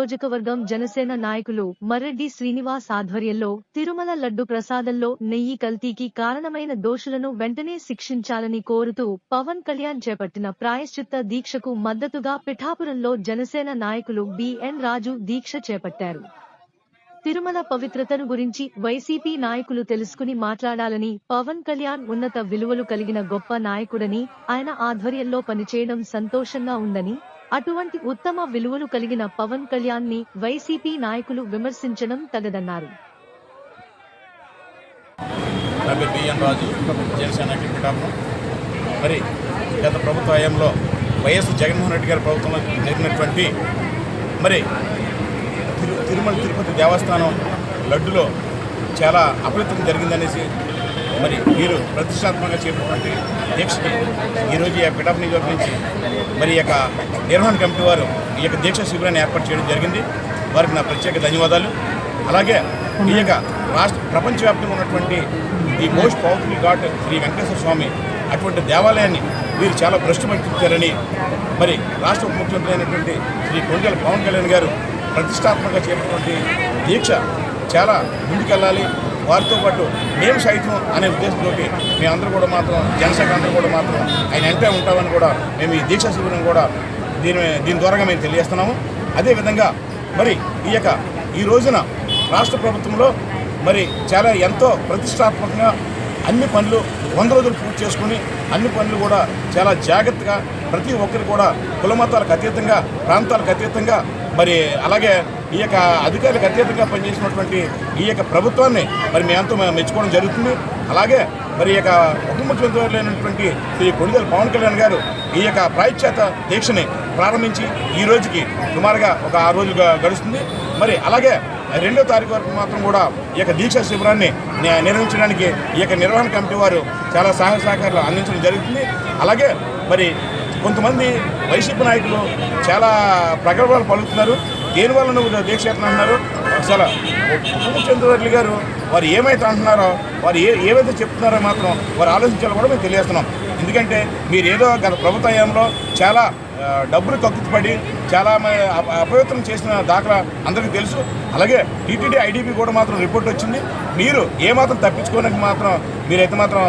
నియోజకవర్గం జనసేన నాయకులు మర్రెడ్డి శ్రీనివాస్ ఆధ్వర్యంలో తిరుమల లడ్డు ప్రసాదంలో నెయ్యి కల్తీకి కారణమైన దోషులను వెంటనే శిక్షించాలని కోరుతూ పవన్ కళ్యాణ్ చేపట్టిన ప్రాయశ్చిత్త దీక్షకు మద్దతుగా పిఠాపురంలో జనసేన నాయకులు బిఎన్ రాజు దీక్ష చేపట్టారు. తిరుమల పవిత్రతను గురించి వైసీపీ నాయకులు తెలుసుకుని మాట్లాడాలని పవన్ కళ్యాణ్ ఉన్నత విలువలు కలిగిన గొప్ప నాయకుడని ఆయన ఆధ్వర్యంలో పనిచేయడం సంతోషంగా ఉందని అటువంటి ఉత్తమ విలువలు కలిగిన పవన్ కళ్యాణ్ని వైసీపీ నాయకులు విమర్శించడం తగదన్నారు. రాజు మరి గత ప్రభుత్వ హయాంలో వైఎస్ జగన్మోహన్ రెడ్డి గారి ప్రభుత్వంలో జరిగినటువంటి మరి తిరుమల తిరుపతి దేవస్థానం లడ్డులో చాలా అపవిత్రం జరిగిందనేసి మరి మీరు ప్రతిష్టాత్మకంగా చేపట్టినటువంటి దీక్షకి ఈరోజు ఈ యొక్క పిఠాపు నియోజకవర్గం నుంచి మరి యొక్క నిర్వహణ కమిటీ వారు ఈ యొక్క దీక్ష శిబిరాన్ని ఏర్పాటు చేయడం జరిగింది. వారికి నా ప్రత్యేక ధన్యవాదాలు. అలాగే ఈ యొక్క రాష్ట్ర ప్రపంచవ్యాప్తంగా ఉన్నటువంటి the most powerful god Shri Venkateswara Swamy అటువంటి దేవాలయాన్ని వీరు చాలా భ్రష్టు మరి రాష్ట్ర ఉప ముఖ్యమంత్రి అయినటువంటి శ్రీ కొండల పవన్ కళ్యాణ్ గారు ప్రతిష్టాత్మకంగా చేపట్టినటువంటి దీక్ష చాలా ముందుకెళ్ళాలి. వారితో పాటు మేము సైతం అనే ఉద్దేశంతో మేమందరూ కూడా మాత్రం జనసేన అందరూ కూడా మాత్రం ఆయన వెంటే ఉంటామని కూడా మేము ఈ దీక్ష శిబిరం కూడా దీని దీని ద్వారా మేము తెలియజేస్తున్నాము. అదేవిధంగా మరి ఈ యొక్క ఈ రోజున రాష్ట్ర ప్రభుత్వంలో మరి చాలా ఎంతో ప్రతిష్టాత్మకంగా అన్ని పనులు వంద రోజులు పూర్తి చేసుకుని అన్ని పనులు కూడా చాలా జాగ్రత్తగా ప్రతి ఒక్కరు కూడా కులమతాలకు అతీతంగా ప్రాంతాలకు అతీతంగా మరి అలాగే ఈ యొక్క అధికారులకు అత్యధికంగా పనిచేసినటువంటి ఈ యొక్క ప్రభుత్వాన్ని మరి మేమంతా మేము మెచ్చుకోవడం జరుగుతుంది. అలాగే మరి ఈ యొక్క ఉప ముఖ్యమంత్రి శ్రీ కొడిదల పవన్ కళ్యాణ్ గారు ఈ యొక్క ప్రాయశ్చాత దీక్షని ప్రారంభించి ఈ రోజుకి సుమారుగా ఒక ఆరు రోజులు గడుస్తుంది. మరి అలాగే రెండో తారీఖు వరకు మాత్రం కూడా ఈ యొక్క దీక్షా శిబిరాన్ని నిర్వహించడానికి ఈ యొక్క నిర్వహణ కమిటీ వారు చాలా సహాయ సహకారాలు అందించడం జరుగుతుంది. అలాగే మరి కొంతమంది వైసీపీ నాయకులు చాలా ప్రగల్భాలు పలుకుతున్నారు. దేనివల్ల నువ్వు దీక్ష అంటున్నారు? అసలు పూర్ణచంద్రరెడ్డి గారు వారు ఏమైతే అంటున్నారో వారు ఏ ఏవైతే చెప్తున్నారో మాత్రం వారు ఆలోచించాలో కూడా మేము తెలియజేస్తున్నాం. ఎందుకంటే మీరు ఏదో గత ప్రభుత్వంలో చాలా డబ్బులు కక్కుతుపడి చాలా మ- అప- అపవిత్రం చేసిన దాఖలా అందరికీ తెలుసు. అలాగే టీటీడీ ఐడీపీ కూడా మాత్రం రిపోర్ట్ వచ్చింది. మీరు ఏమాత్రం తప్పించుకోవడానికి మాత్రం మీరైతే మాత్రం